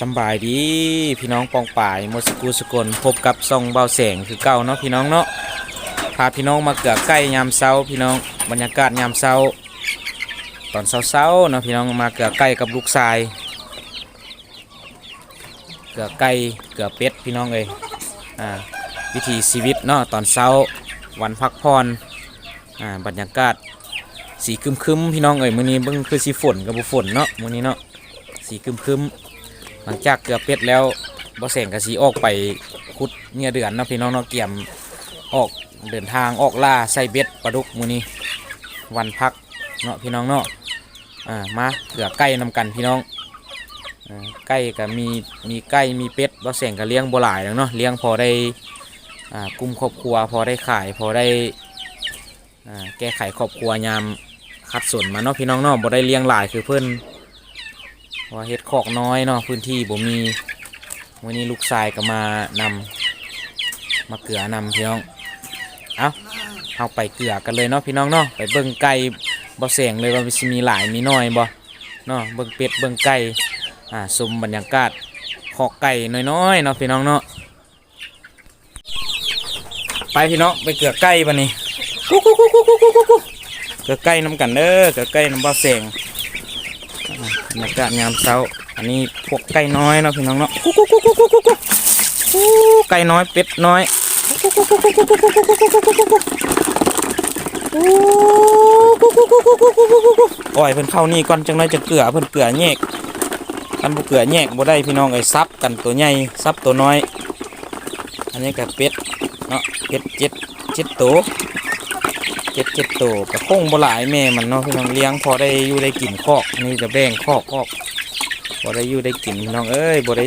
สบายดีพี่น้องปองป่ายมดสกูสกลพบกับซองเบาแสงคือเก่าเนาะพี่น้องเนาะพาพี่น้องมาเกือใกล้ยามเช้าพี่น้องบรรยากาศยามเช้า ตอนเช้าๆเนาะพี่น้องมาเกือใกล้กับลูกชาย เกือไก่เกือเป็ดพี่น้องเลยอ่าวิถีชีวิตเนาะตอนเช้าวันพักผ่อนอ่าบรรยากาศสีครึมๆพี่น้องเอ้ยมื้อนี้เบิ่งคือสีฝนกับบ่ฝนเนาะมื้อนี้เนาะสีครึมๆ หลังจากเกือบเป็ดแล้วบ่แสงกระสีออกไปขุดเนี่ยเดือนนะพี่น้องเนาะเกี่ยมออกเดินทางออกล่าใส่เบ็ดปลาดุกมือนี้วันพักเนาะพี่น้องเนาะอ่ามาเกือไก่นำกันพี่น้องอ่าไก่ก็มีมีไก่มีเป็ดบ่แสงก็เลี้ยงบ่หลายแล้วเนาะเลี้ยงพอได้อ่ากุ้มครอบครัวพอได้ขายพอได้อ่าแก้ไขครอบครัวยามคัดสนมาเนาะพี่น้องเนาะบ่ได้เลี้ยงหลายคือเพิ่อน ว่าเฮ็ดคอกน้อยเนาะพื้นที่บ่มีวันนี้ลูกชายก็มานำมาเกลือนำพี่น้องเอาเอาไปเกลือกันเลยเนาะพี่น้องเนาะไปเบิ่งไก่บ่แสงเลยว่ามันมีหลายมีน้อยบ่เนาะเบิ่งเป็ดเบิ่งไก่อ่าชมบรรยากาศคอกไก่น้อยๆเนาะพี่น้องเนาะไปพี่น้องไปเกลือไก่บัดนี้กุ๊กกุ๊กกุ๊กกุ๊กกุ๊กกุ๊กเกลือไก่น้ำกันเด้อเกลือไก่น้ำบ่แสง บรรยากาศยามเช้า อันนี้พวกไก่น้อยเนาะพี่น้องเนาะกุ๊กกุ๊กกุ๊กกุ๊กกุ๊กกุ๊กกุ๊กไก่น้อยเป็ดน้อยกุ๊กกุ๊กกุ๊กกุ๊กกุ๊กกุ๊กกุ๊กกุ๊กกุ๊กกุ๊กกุ๊กกุ๊กอู้กุ๊กกุ๊กกุ๊กกุ๊กกุ๊กกุ๊กกุ๊กกุ๊กโอ้ยเพิ่นเข้านี่ก่อนจังเลยจะเกลือเพิ่นเกลือแยกอันบ่เกลือแยกบ่ได้พี่น้องเอ้ยซับกันตัวใหญ่ซับตัวน้อย อันนี้ก็เป็ดเนาะเป็ดเจ็ดเจ็ดตัว เจ็ดเจ็ดตัวก็คงบหลายแม่มันเนาะพี่น้องเลี้ยงพอได้อยู่ได้กินคอกนนี้จะแบ่งคอกคอกพอได้อยู่ได้กินพี่น้องเอ้ยบ่ได้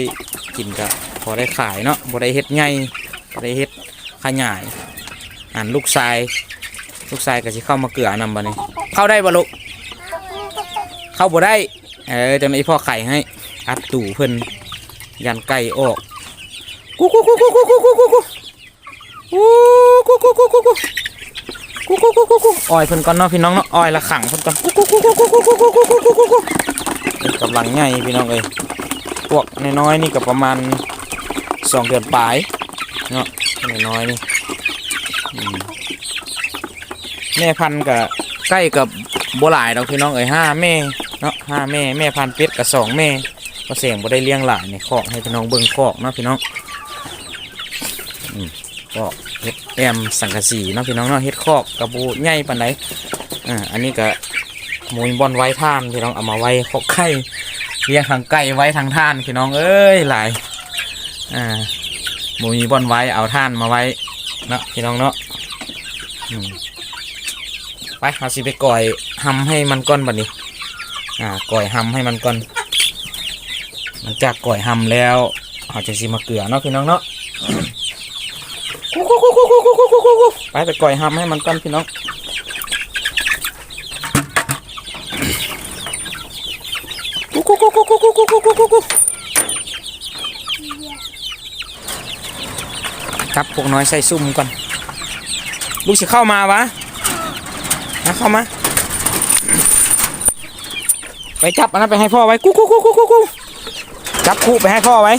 กินก็พอได้ขายเนาะบ่ได้เฮ็ดใหญ่บ่ได้เฮ็ดขยายอันลูกชาย ลูกชายก็สิเข้ามาเกลือนำบัดนี้เข้าได้บ่ลูกเข้าบ่ได้เออจะไม่พ่อไข่ให้อัดตู่เพิ่นยันไก่ออกกุ๊กกุ๊กกุ๊กกุ๊กกุ๊กกุ๊กกุ๊ กกุ๊กกุ๊กกุ๊กกุ๊กกุ๊กกุ๊กกุ๊กกุ๊กกุ๊กกุ๊กกุ๊กกุ๊กอ้อยเพิ่นก่อนเนาะพี่น้องเนาะอ้อยละขังเพิ่นก่อนกุ๊กกุ๊กกุ๊กกุ๊กกุ๊กกุ๊กกุ๊กกุ๊กกุ๊กกุ๊กกุ๊กกุ๊กเป็นกำลังใหญ่พี่น้องเอ้ยพวกน้อยๆนี่ก็ประมาณสองเดือนปลายเนาะน้อยๆนี่อืมแม่พันธุ์กับใกล้กับโบหลายดอกพี่น้องเอ้ยห้าแม่เนาะห้าแม่แม่พันธุ์เป็ดกับสองแม่ก็เสียงบ่ได้เลี้ยงหลายในคอกให้พี่น้องเบิ่งคอกเนาะพี่น้องอืมก็ เฮ็ดแอมสังกะสีเนาะพี่น้องเนาะเฮ็ดคอกกระบูใหญ่ปานใดอ่าอันนี้ก็มูบอนไว้ท่านพี่น้องเอามาไว้คอกไข่เลี้ยงทางไก่ไว้ทางท่านพี่น้องเอ้ยหลายอ่ามูมีบอนไว้เอาท่านมาไว้เนาะพี่น้องเนาะไปเอาสิไปก่อยหำให้มันก้อนบัดนี้ อ่าก่อยหำให้มันก่อนหลังจากก่อยหำแล้วเอาจะสิมาเกลือเนาะพี่น้องเนาะ ไปไปก่อยห้ำให้มันก้อนพี่น้องครับพวกน้อยใส่ซุ่มก่อน ลูกสิเข้ามาวะนะเข้ามา ไปจับอันนั้นไปให้พ่อไว้กุ๊กกุ๊กกุ๊กกุ๊กกุ๊กจับคู่ไปให้พ่อไว้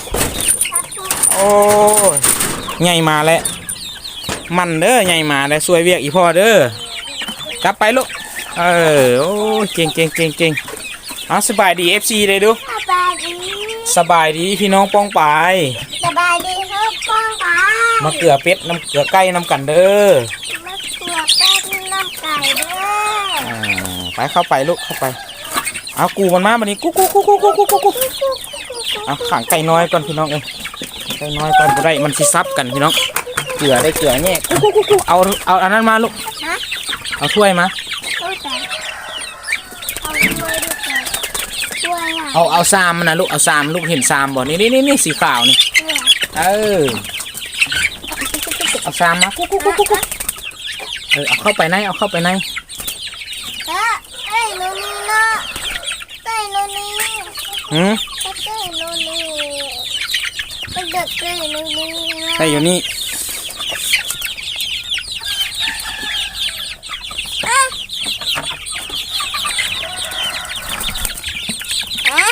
โอ้ยใหญ่มาแล้ว มันเด้อใหญ่มาได้สวยเวียกอีพ่อเด้อกลับไปลูกเออโอ้ยเก่งเก่งเก่งเก่งเอาสบายดีเอฟซีเลยดูสบายดีสบายดีพี่น้องป้องปายสบายดีครับป้องกันมาเกลือเป็ดน้ำเกลือไก่น้ำกันเด้อมาตัวแป้งน้ำไก่เด้ออ่าไปเข้าไปลูกเข้าไปเอากูมันมาบันนี้กุ๊กกุ๊กกุ๊กกุ๊กกุ๊กกุ๊กกุ๊กกุ๊กเอาขังไก่น้อยก่อนพี่น้องเอ้ยไก่น้อยก่อนบ่ได้มันสิซับกันพี่น้อง เกลือได้เกลือแง่กุ๊กกุ๊กกุ๊กกุ๊กเอาเอาอันนั้นมาลูกฮะเอาถ้วยมาเข้าใจเอาด้วยดีกว่าช่วยอะเอาเอาซามมันนะลูกเอาซามลูกเห็นซามบ่นี่นี่นี่นี่สีขาวนี่ช่วยเออเอาซามมากุ๊กกุ๊กกุ๊กกุ๊กกุ๊กเออเอาเข้าไปในเอาเข้าไปในเอ้ยเอ้ยโนนี่เนาะเอ้ยโนนี่หืมเอ้ยโนนี่เป็นเด็กเอ้ยโนนี่ใช่อยู่นี่ อ้าวอ้า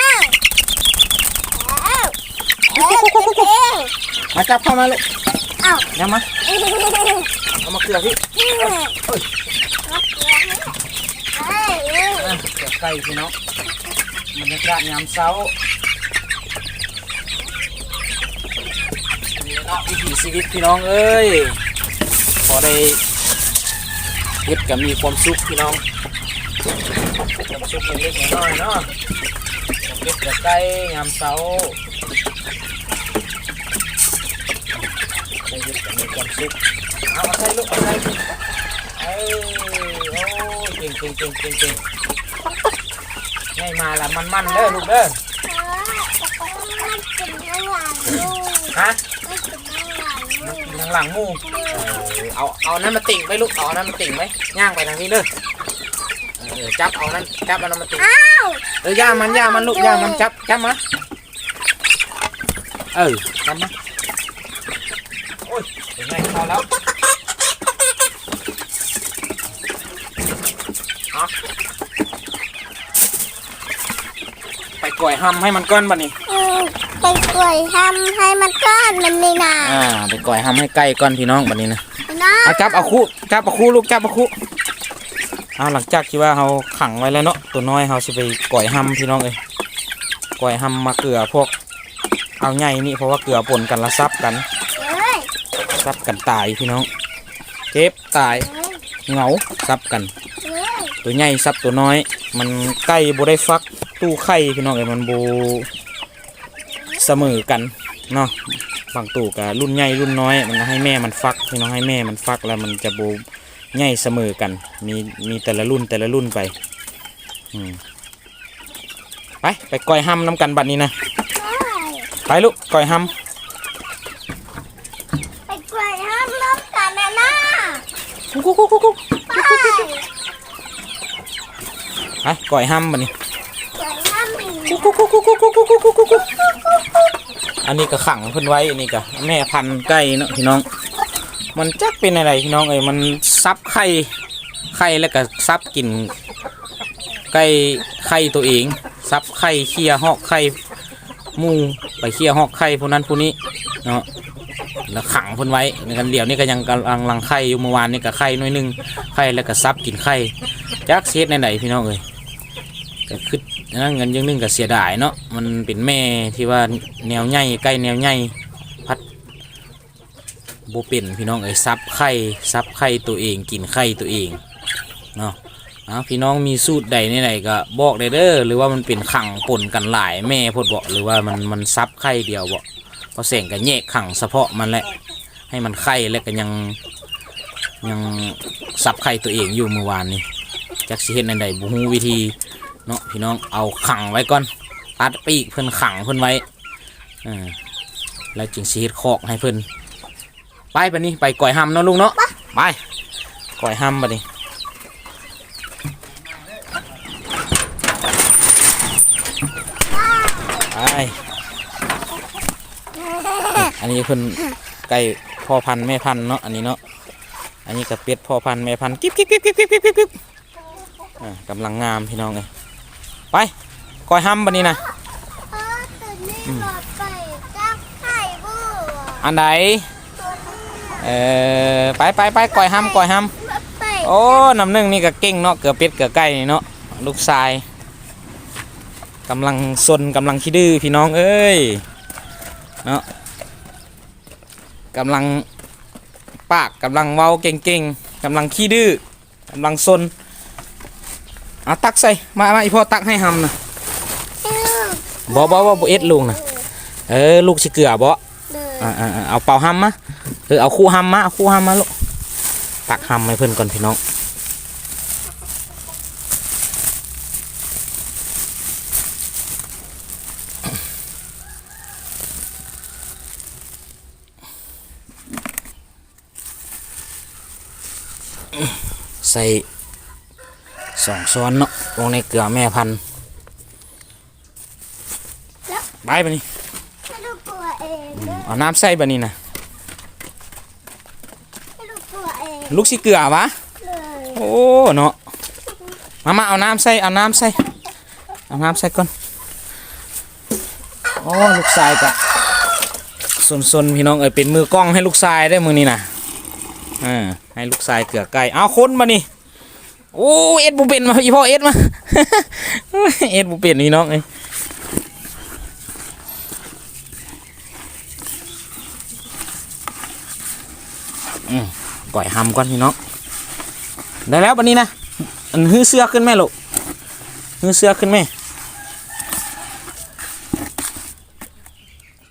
ว มา จับเข้ามาเลยเอ้ายังมาเอามาเกลือพี่เฮ้ยเฮ้ยอะเกลือไก่พี่น้องบรรยากาศยามเช้านี่เนาะวิถีชีวิตพี่น้องเอ้ยพอได้เฮ็ดก็มีความสุขพี่น้องความสุขเล็กๆน้อยๆเนาะเฮ็ดเกลือไก่ยามเช้าได้เฮ็ดก็มีความสุข เอามาใส่ลูกเอาใส่เอ้ยโอ้ยเก่งเก่งเก่งเก่งเก่งให้มาละมันมันเด้อลูกเด้อมันเป็นหลูกฮะมันเป็นน้ำหลูกทางหลังมูเอเอาเอานั้นมาติ่งไปลูกเอาอันนั้นมาติ่งไหมย่างไปทางนี้เด้อเออจับเอานั้นจับเอานั้นมาติ่งอ้าวเออย่างมันย่างมันลูกย่างมันจับจับมาเออจับมาโอ้ยเป็นไงพอแล้วเอา ไปก่อยห้ำให้มันก้อนบัดนี้เออไปกล้วยทำให้มันก้อนมันนี่นาอ่าไปก่อยห้ำให้ใกล้ก้อนพี่น้องบัดนี้นะน้องเอาจับเอาคู่จับเอาคู่ลูกจับเอาคู่เอาหลังจากที่ว่าเราขังไว้แล้วเนาะตัวน้อยเราสิไปก่อยห้ำพี่น้องเอ้ยก่อยห้ำมาเกลือพวก เอาใหญ่นี่เพราะว่าเกลือปนกันละซับกันเอ้ยซับกันตายพี่น้องเจ็บตายเอ้ยเหงาซับกัน เอ้ยตัวใหญ่ซับตัวน้อย มันใกล้บ่ได้ฟัก ตู้ไข่พี่น้องเอ้ยมันบ่เสมอกันเนาะบางตู้กับรุ่นใหญ่รุ่นน้อย มันก็ให้แม่มันฟักพี่น้องให้แม่มันฟักแล้วมันจะบ่ใหญ่เสมอกัน มีมีแต่ละรุ่นแต่ละรุ่นไปอืมไปไปก้อยห้ำน้ำกันบัดนี้นะเอ้ยไปลูกก้อยห้ไปกล้วยทำน้ำกันนะนะำกุ๊กกุ๊กกุ๊กกุ๊กไปไปก้อยห้ำบัดนี้ อันนี้ก็ขังเพิ่นไว้อันนี้ก็แม่พันไก่เนาะพี่น้อง มันจักเป็นอะไรพี่น้องเอ้ยมันซับไข่ไข่แล้วก็ซับกินไก่ไข่ตัวเองซับไข่เคี่ยหอกไข่มูไปเคี่ยหอกไข่พวกนั้นพวกนี้เนาะแล้วขังเพิ่นไว้ในกันเดี๋ยวนี้ก็ยังกำลังลังไข่อยู่เมื่อวานนี่ก็ไข่น้อยหนึงไข่แล้วก็ซับกินไข่จักเสียในไหนพี่น้องเอ้ยก็คือ นั่นเงินยังนึงก็เสียดายเนาะมันเป็นแม่ที่ว่าแนวใหญ่ใกล้แนวใหญ่โบเป็นพี่น้องเอ้ยซับไข่ซับไข่ตัวเองกินไข่ตัวเองเนาะเอาพี่น้องมีสูตรใดในไหนก็บอกได้เด้อหรือว่ามันเป็นขังปนกันหลายแม่พดบอกหรือว่ามันมันซับไข่เดียวบอกพอเสียงก็แยกขังเฉพาะมันแหละให้มันไข่แล้วก็ยังยังซับไข่ตัวเองอยู่เมื่อวานนี้จักสิเห็นในใดบุฮูวิธี เนาะพี่น้องเอาขังไว้ก่อนตัดปีกเพิ่นขังเพิ่นไว้อ่าแล้วจึงสิเฮ็ดคอกให้เพิ่นไปปะนี่ไปก่อยห้ำเนาะลุงเนาะไปก่อยห้ำปะนี่ไปอันนี้เพิ่นไก่พ่อพันธุ์แม่พันธุ์เนาะอันนี้เนาะอันนี้กับเป็ดพ่อพันธุ์แม่พันธุ์กิ๊บกิ๊บกิ๊บกิ๊บกิ๊บกิ๊บกิ๊บอ่ากำลังงามพี่น้องเลย ไปก่อยห้ำปะนี่นะพ่อตื่นนี่หลอดไปจับไข่บูอันใดเออไปไปไปก่อยห้ำก่อยห้ำรถไปโอ้น้ำหนึ่งนี่ก็เก่งเนาะเกือบเป็ดเกือบไก่นี่เนาะลูกชายกำลังซนกำลังขี้ดื้อพี่น้องเอ้ยเนาะกำลังปากกำลังเว้าเก่งๆกำลังขี้ดื้อกำลังซนเอาตักใส่ มามาอีพ่อตักให้หำนะบอบอบอบเอ็ดลุงนะเออลูกชิเกลือบ่เลยอ่าอ่าอ่าเอาเป่าหำมาเออเอาคู่หำมาเอาคู่หำมาลูกตักหำให้เพื่อนก่อนพี่น้องใส่ สองซ้อนเนาะลงในเกลือแม่พันธุ์ไปไปนี่เอาน้ำใส่ไปนี่นะลูกลัวเองลูกสิเกลือวะโอ้เนาะมามาเอาน้ำใส่เอาน้ำใส่เอาน้ำใส่ก่อนโอ้ลูกชายกะส่วนๆพี่น้องเอ้ยเป็นมือกล้องให้ลูกชายได้มือนี่นะอ่าให้ลูกชายเกลือไก่เอาค้นมานี่ โอ้เอ็ดบุเป็นมาพี่พ่อเอ็ดมา เอ็ดบุเป็นนี่น้องไอ้ก่อยหำก่อนพี่น้อง ได้แล้ววันนี้นะอันฮื้อเสื้อขึ้นไหมลูกฮื้อเสื้อขึ้นไหม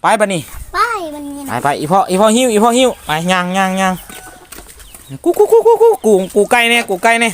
ไปบันนี้ไปบันนี้ไปไปอีพ่ออีพ่อหิ้วอีพ่อหิ้วไปย่างย่างย่างกูกูกูกูกูกูกูไก่เนี่ยกูไก่เนี่ย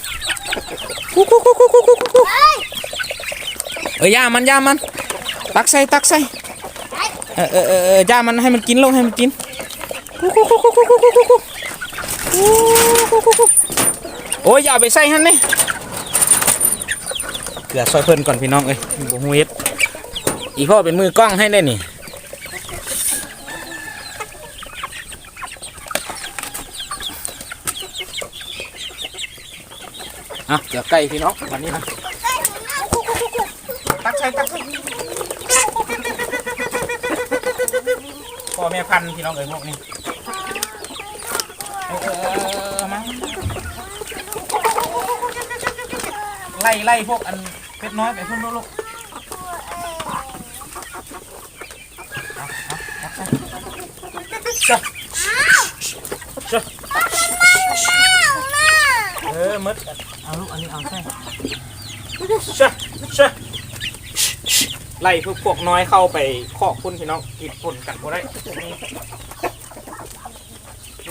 กูกูกูกูกูกูกูเออย่ามันย่ามัน ตักใส่ตักใส่เออเออเออย่ามันให้มันกินลงให้มันกินกูกูกูกูกูกูกูกูกูโอ้ยอย่าไปใส่ฮันนี่เกลือซอยเพิ่นก่อนพี่น้องเอ้ยบุ้งเฮ็อีพ่อเป็นมือกล้องให้ได้นี่ อะเดี๋ยวไก่พี่น้องวันนี้นะตักใช้ตักใช้พ่อแม่พันธุ์พี่น้องเอ๋ยพวกนี้เออมาไล่ไล่พวกอันเป็ดน้อยไปพุ่นลูกเจ้าเจ้าเออมด อันนี้เอาใช่เช่เช่ไล่พวกพวกน้อยเข้าไปขอบคุณพี่น้องกินป่นกันก็ได้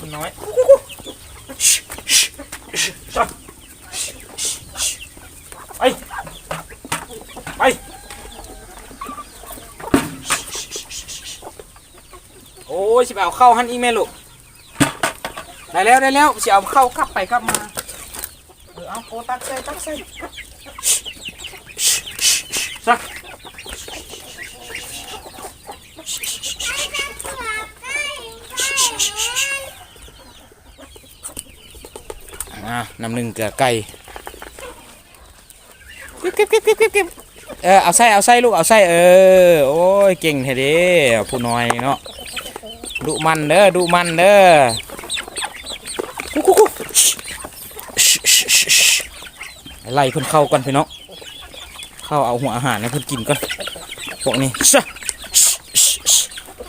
คุณน้อยไปไปโอ้ยสิเอาเข้าฮันอีเมลลูกได้แล้วได้แล้วสิเอาเข้ากลับไปกลับมา โอ้ตักใส่ตักใส่ซักอะน้ำหนึ่งเกลือไก่เก็บเก็บเก็บเก็บเก็บเออเอาไส่เอาไส่ลูกเอาไส่เออโอ้ยเก่งเฮ้เด้ผู้น้อยเนาะดุมันเด้อดุมันเด้อ ไล่คนเข้าก่อนพี่น้องเข้าเอาหัวอาหารให้เพิ่นกินก่อนพวกนี้ชะ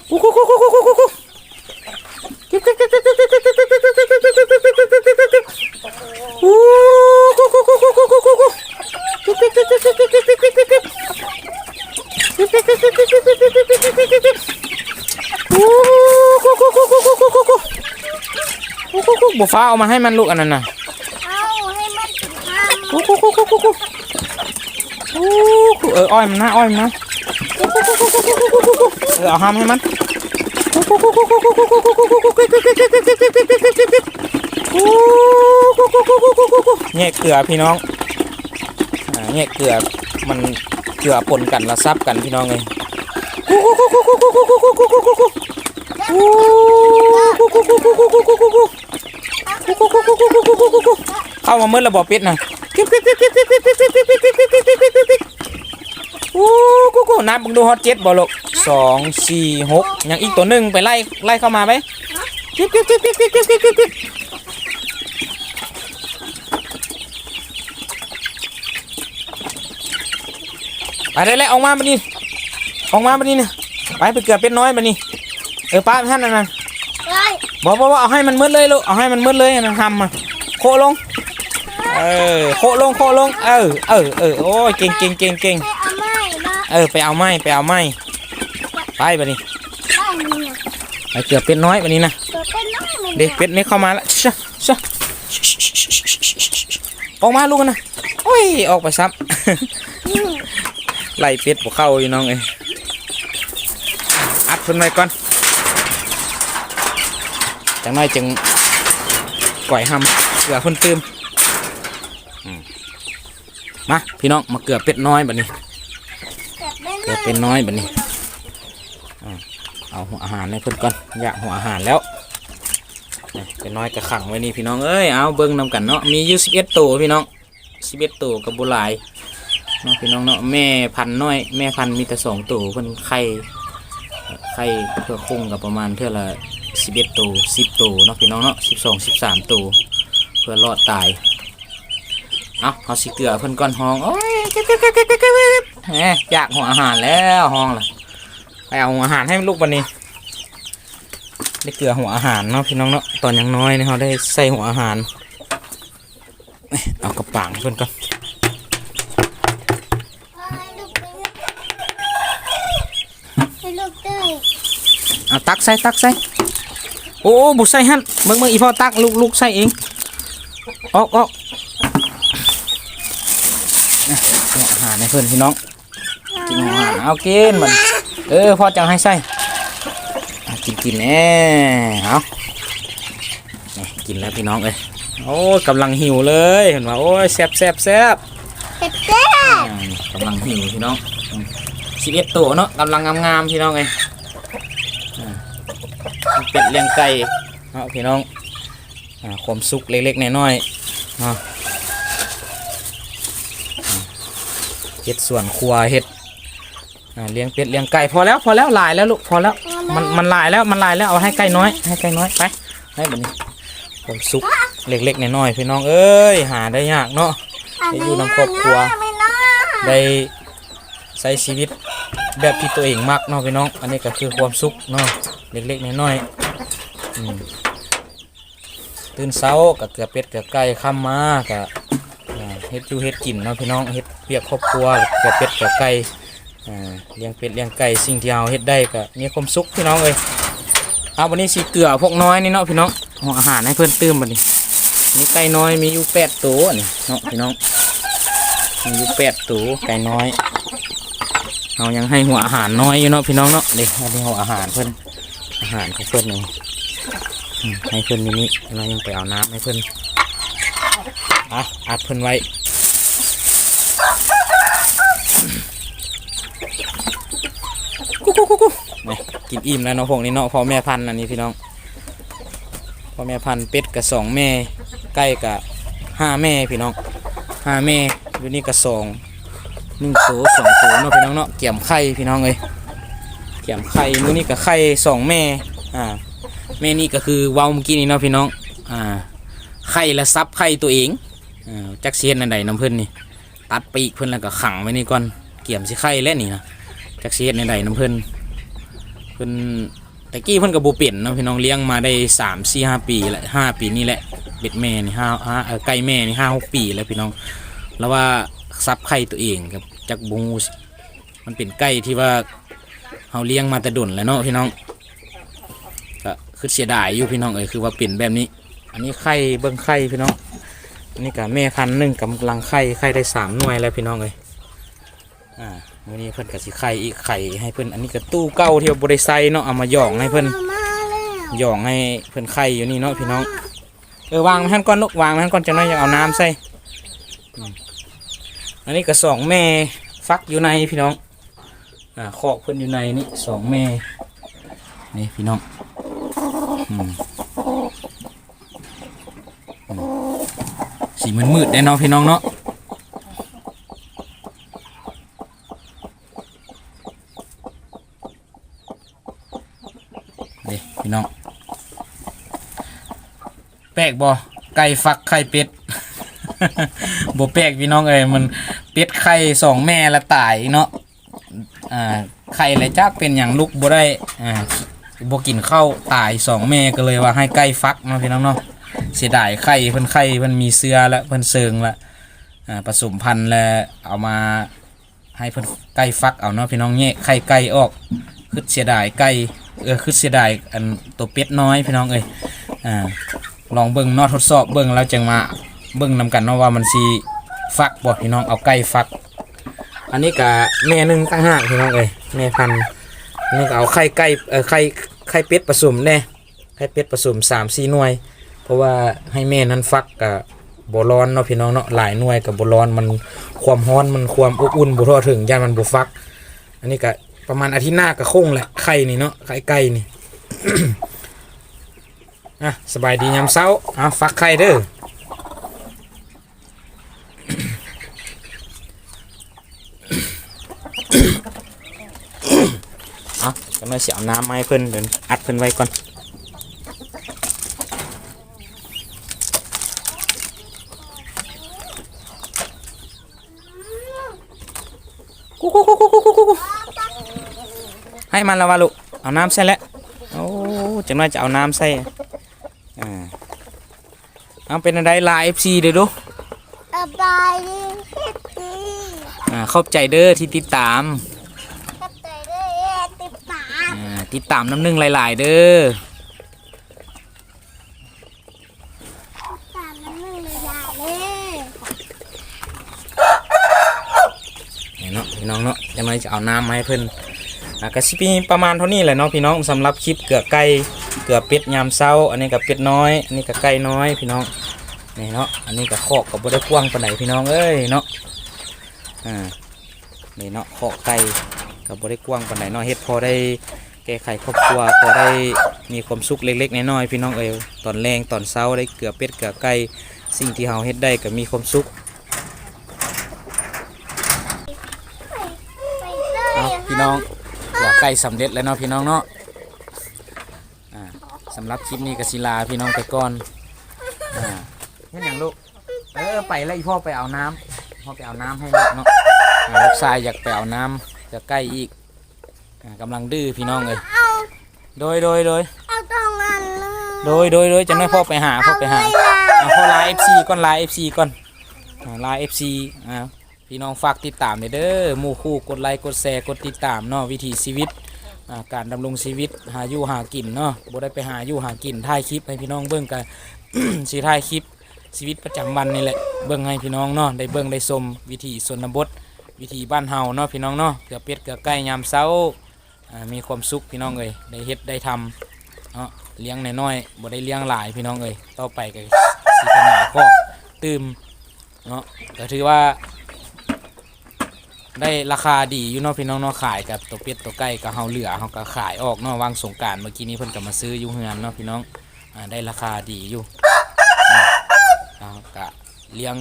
อู้กูกูกูกูกูกูบ่ฟ้าเอามาให้มันลูกอันนั้นน่ะ ออ้อยมันนะอ้อยมันนเอาห้ามให้มันเงี้ยเกลือพี่น้องเงี้ยเกลือมันเกลือปนกันแล้วซับกันพี่น้องเลยเข้ามาเมื่อระบบปิดนะ นับมึงดูฮอตเจ็ดบอลกสองสี่หกยังอีกตัวหนึ่งไปไล่ไล่เข้ามาไหมจิ๊บจิ๊บจิ๊บจิ๊บจิ๊บจิ๊บจิ๊บจิ๊บไปได้แล้วออกมาบันนี้ออกมาบันนี้นะไปไปเกือบเป็ดน้อยบันนี้เออป้าท่านนั่นน่ะบอกบอกว่าเอาให้มันมืดเลยลูกเอาให้มันมืดเลยนะทำมาโคลงเออโคลงโคลงเออเออเออโอ้ยเก่งเก่งเก่งเก่ง เอาไม้มาเออไปเอาไม้ไปเอาไม้ไปบัดนี้ได้เนี่ยไปเกือบเป็ดน้อยบัดนี้นะตัวเป็นน้อยมันเด็กเป็ดนี่เข้ามาแล้วชะชะออกมาลูกนะโอ้ยออกไปซับอืมไล่เป็ดบ่เข้าอยู่น้องเอ้ยอัดเพิ่นไว้ก่อนจังน้อยจึงก่อยหำเกลือเพิ่นตื่มอืมมาพี่น้องมาเกลือเป็ดน้อยบัดนี้ เกิดเป็นเกลือเป็ดน้อยแบัดนี้เอาหัวอาหารให้เพิ่อนก่อนอยากหัวอาหารแล้วเป็ดน้อยกระขังไว้นี่พี่น้องเอ้ยเอาเบิ่งนำกันเนาะมียู่11ตัวพี่น้อง11ตัวกับบุหลายเนาะพี่น้องเนาะแม่พันน้อย แม่พันมีแต่สองตัวเพิ่อนไข่ไข่เพื่อคงกับประมาณเท่าละสิบเอ็ดตัวสิบตัวเนาะพี่น้องเนาะสิบสองสิบสามตัวเพื่อรอดตายเอาเอาสิเกลือเพิ่อนก้อนห้องโอ้ย แหมอยากหัวอาหารแล้วห้องล่ะไปเอาหัวอาหารให้ลูกบันนี้ ได้เกลือหัวอาหารเนาะพี่น้องเนาะตอนยังน้อยนี่เขาได้ใส่หัวอาหาร เอากระปังเพิ่นก่อนกเป็นเอาตักใส่ตักใส่โอ้บุใส่ฮั่นเมื่อเมื่ออีพ่อตักลูกลูกใส่เองออกออกอาอาหารให้เพื่อนพี่น้อง กินอาหารเอากินมันเออพ่อจังให้ใส่อะกินกินแน่เอานี่กินแล้วพี่น้องเอ้ยโอ้ยกำลังหิวเลยเห็นว่าโอ้ยแซ่บแซ่บแซ่บเจ็บเจ็บอ่ากำลังหิวพี่น้องสิบเอ็ดตัวเนาะกำลังงามๆพี่น้องเอ้ยอ่าเป็ดเลี้ยงไก่เนาะพี่น้องอ่าความสุขเล็กๆน้อยๆเนาะอ่าเฮ็ดส่วนครัวเฮ็ด อ่าเลี้ยงเป็ดเลี้ยงไก่พอแล้วพอแล้วหลายแล้วลูกพอแล้วมันมันหลายแล้วมันหลายแล้วเอาให้ไก่น้อย ให้ไก่น้อยไปให้แบบนี้ความสุขเล็กๆน้อยๆพี่น้องเอ้ยหาได้ยากเนาะได้อยู่นำครอบครัวไม่น่าได้ใช้ชีวิตแบบที่ตัวเองมักเนาะพี่น้อง อันนี้ก็คือความสุขเนาะเล็กๆน้อยๆอืมตื่นเช้าก็เกลือเป็ดเกลือไก่ข้ามมาก็อ่าเฮ็ดอยู่เฮ็ดกินเนาะพี่น้องเฮ็ดเพียกครอบครัวเกลือเป็ดเกลือไก่อ่า เลี้ยงเป็ดเลี้ยงไก่สิ่งที่เราเฮ็ดได้ก็มีความสุขพี่น้องเอ้ยเอาวันนี้สีเกลือพวกน้อยนี่เนาะพี่น้องเออาหารให้เพื่อนตื้มบัดนี้มีไก่น้อยมีอยู่แปดตัวนี่เนาะพี่น้องมีอยู่แปดตัวไก่น้อยเรายังให้หัวอาหารน้อยอยู่เนาะพี่น้องเนาะเด็กอันนี้หัวอาหารเพิ่อนอาหารของเพิ่อนนี่อืมให้เพิ่นนี่นี่เรายังไปเอาน้ำให้เพิ่อนอะอัดเพิ่อนไว้กุ๊กกุ๊กกุ๊กกุ๊กนี่ กินอิ่มแล้วเนาะพวกนี้เนาะพ่อแม่พันธุ์อันนี้พี่น้องพ่อแม่พันธุ์เป็ดกับสองแม่ไก่กับห้าแม่พี่น้องห้าแม่อยู่นี่ก็สองหนึ่งตัวสองตัวเนาะพี่น้องเนาะเกี่ยมไข่พี่น้องเลยเกี่ยมไข่มื้อนี้ก็ไข่สองแม่อ่าแม่นี่ก็คือเว้าเมื่อกี้นี่เนาะพี่น้องอ่าไข่และซับไข่ตัวเองอ่าจักเสียนอันใดน้ำเพิ่นนี่ตัดปีกเพิ่นแล้วก็ขังไว้นี่ก่อนเกี่ยมสิไข่แล้วนี่นะจักเสียนอันใดน้ำเพิ่น พิ่นตะกี้เพิ่นก็บ่เปลี่นเนาะพี่น้องเลี้ยงมาได้สามสี่ห้าปีและห้าปีนี่แหละเบ็ดแม่นี่ห้าห้าไก่แม่นี่ห้าหกปีแล้วพี่น้อง แล้วว่าซับไข่ตัวเองกับจักบงูมันเป็นไก่ที่ว่าเฮาเลี้ยงมาแต่ดุนแล้วเนาะพี่น้องก็คือเสียดายอยู่พี่น้องเอ้ยคือว่าเปลี่ยนแบบนี้ อันนี้ไข่เบิ้งไข่พี่น้องอันนี้กับแม่พันหนึ่งกำลังไข่ไข่ได้สามหน่วยแล้วพี่น้องเอ้ยอ่า วันนี้เพิ่นกับสิไข่อีกไข่ให้เพิ่นอันนี้ก็ตู้เก่าที่ว่าบริไซเนาะเอามาหยองให้เพิ่นมาแล้วหยองให้เพิ่นไข่อยู่นี่เนาะพี่น้องเออวางไว้ท่านก่อนลูกวางไว้ท่านก่อนจะน้อยอยากเอาน้ำใส่อันนี้ก็สองแม่ฟักอยู่ในพี่น้องอ่าคอกเพิ่นอยู่ในนี่สองแม่นี่พี่น้องอืมอืมสีมันมืดๆได้เนาะพี่น้องเนาะเด้พี่น้อง แป ลกบ่ไก่ฟักไข่เป็ดบ่แปลกพี่น้องเอ้ยมันเป็ดไข่สองแม่ละตายเนาะอ่าไข่ละจักเป็นอย่างลูกบ่ได้อ่าบ่กินข้าวตายสองแม่ก็เลยว่าให้ไก่ฟักเนาะพี่น้องเนาะเสียดายไข่เพิ่นไข่เพิ่นมีเสื้อแล้วเพิ่นเซิงล้วอ่าผสมพันธุ์แล้วเอามาให้เพิ่นไก่ฟักเอาเนาะพี่น้องแยไข่ไก่ออกคือเสียดายไก่เออคือเสียดายอันตัวเป็ดน้อยพี่น้องเอ้ยอ่า ลองเบิ่งนาะทดสอบเบิ่งแล้วจังมาเบิ่งนำกันเนาะว่ามันสิฟักบ่พี่น้องเอาไก่ฟัก อันนี้กะแม่หนึงตั้งหาพี่น้องเอ้ยแม่พันนี่ก็เอาไข่ไก่เออไข่ไข่เป็ดผสมแน่ไข่เป็ดผสมสามสี่หน่วย เพราะว่าให้แม่นั้นฟักกับร้อนเนาะพี่น้องเนาะหลายหน่วยกับบร้อนมันความร้อนมันความอบอุ่นบุทั่วถึงย่านมันบุฟัก อันนี้ก็ประมาณอาทิตย์หน้าก็คงแหละไข่นี่เนาะไข่ไก่นี่ อะสบายดียามเช้าเอาฟักไข่เด้ออาก็มาเสียเอาน้ำมาให้เพิ่นเดี๋ยวอัดเพิ่นไว้ก่อนกุ๊กกุ๊กกุ๊กกุ๊กกุ๊กกุ๊กกุ๊กให้มันละวะลูกเอาน้ำใส่แล้วโอ้จังน้อยจะเอาน้ำใส่ เอาเป็นอะไรลาเอฟซีเดี๋ยวดูเอาบายดีคิดดีอ่าเข้าใจเด้อที่ติดตามขับใจด้วยติดปากอ่าติดตามน้ำหนึ่งหลาย ๆ เด้อตามน้ำมือเลยใหญ่เลยเนี่ยเนาะพี่น้องเนาะจังน้อยจะเอาน้ำมาให้เพิ่นอะก็สิมีประมาณเท่านี้แหละเนาะพี่น้องสำหรับคลิปเกลือไก่ เกลือเป็ดยามเช้า อันนี้กับเป็ดน้อย อันนี้กับไก่น้อยพี่น้องนี่เนาะ อันนี้กับคอกกับบ่ได้กว้างปานใดพี่น้องเอ้ยเนาะ อ่า นี่เนาะคอกไก่กับบ่ได้กว้างปานใดเนาะเฮ็ดพอได้แก้ไขครอบครัวพอได้มีความสุขเล็กๆน้อยๆพี่น้องเอ้ยตอนแรงตอนเช้าได้เกลือเป็ดเกลือไก่สิ่งที่เฮาเฮ็ดได้ก็มีความสุขไปเลยเอาพี่น้องเกลือไก่สำเร็จแล้วเนาะพี่น้องเนาะอ่า สำหรับคลิปนี้ก็ศิลาพี่น้องไปก่อนอ่าเห็นอย่างลูก เออไปแล้วอีพ่อไปเอาน้ำพ่อไปเอาน้ำให้ลูกเนาะอ่าลูกชายอยากไปเอาน้ำเกลือไก่อีกอ่ากำลังดื้อพี่น้องเลยเอาโดยโดยโดยเอาตรงนั้นเลยโดยโดยโดยจะไม่พ่อไปหาพ่อไปหาเอาเลยล่ะอ่าพ่อไลน์เอฟซีก่อนไลน์เอฟซีก่อนอ่าไลน์เอฟซีอ่าพี่น้องฝากติดตามเด้อหมู่คู่กดไลค์กดแชร์กดติดตามเนาะวิถีชีวิตอ่า การดำรงชีวิตหาอยู่หากินเนาะบ่ได้ไปหาอยู่หากินถ่ายคลิปให้พี่น้องเบิ่งกันสิถ่ายคลิปชีวิตประจำวันนี่แหละเบิ่งให้พี่น้องเนาะได้เบิ่งได้ชมวิถีชนบท วิถีบ้านเฮาเนาะพี่น้องเนาะเกือเป็ดเกือไก่ยามเช้ามีความสุขพี่น้องเอ้ยได้เฮ็ดได้ทำเนาะเลี้ยงน้อยๆบ่ได้เลี้ยงหลายพี่น้องเอ้ยต่อไปก็สิขยายคอตื่มเนาะก็ถือว่า ได้ราคาดีอยู่เนาะพี่น้องเนาะขายกับตัวเป็ดตัวไก่ก็เฮาเหลือเฮาก็ขายออกเนาะวางสงกรารเมื่อกี้นี้เพิ่นก็มาซื้ออยู่เฮือนเนาะพี่น้องอ่าได้ราคาดีอยู่อ่าอ่าก็เลี้ยง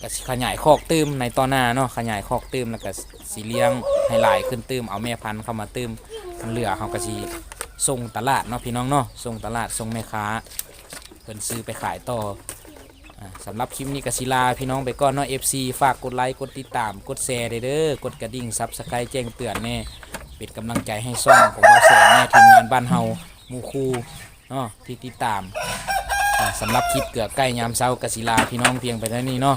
ก็สิขยายคอกตื้มในตอนหน้าเนาะขยายคอกตื้มแล้วก็สิเลี้ยงให้หลายขึ้นตื้มเอาแม่พันธุ์เข้ามาตื้มมันเหลือเฮาก็สิส่งตลาดเนาะพี่น้องเนาะส่งตลาดส่งแม่ค้าเพิ่นซื้อไปขายต่อ สำหรับคลิปนี้กศิลาพี่น้องไปก่อนเนาะ FC ฝากกดไลค์กดติดตามกดแชร์เด้อกดกระดิ่งซับสไครต์แจ้งเตือนแน่เป็นกำลังใจให้ซ่องของบ้าแสงแน่ทีมงานบ้านเฮาหมูคูเนาะที่ติดตามอ่าสำหรับคลิปเกือใกล้ยามเช้ากศิลาพี่น้องเพียงไปเท่านี้เนาะ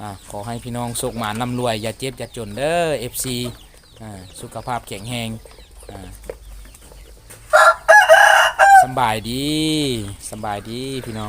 อ่าขอให้พี่น้องสุขหมานร่ำรวยอย่าเจ็บอย่าจนเด้อ FC อ่าสุขภาพแข็งแรงอ่าสำบายดีสำบายดีพี่น้อง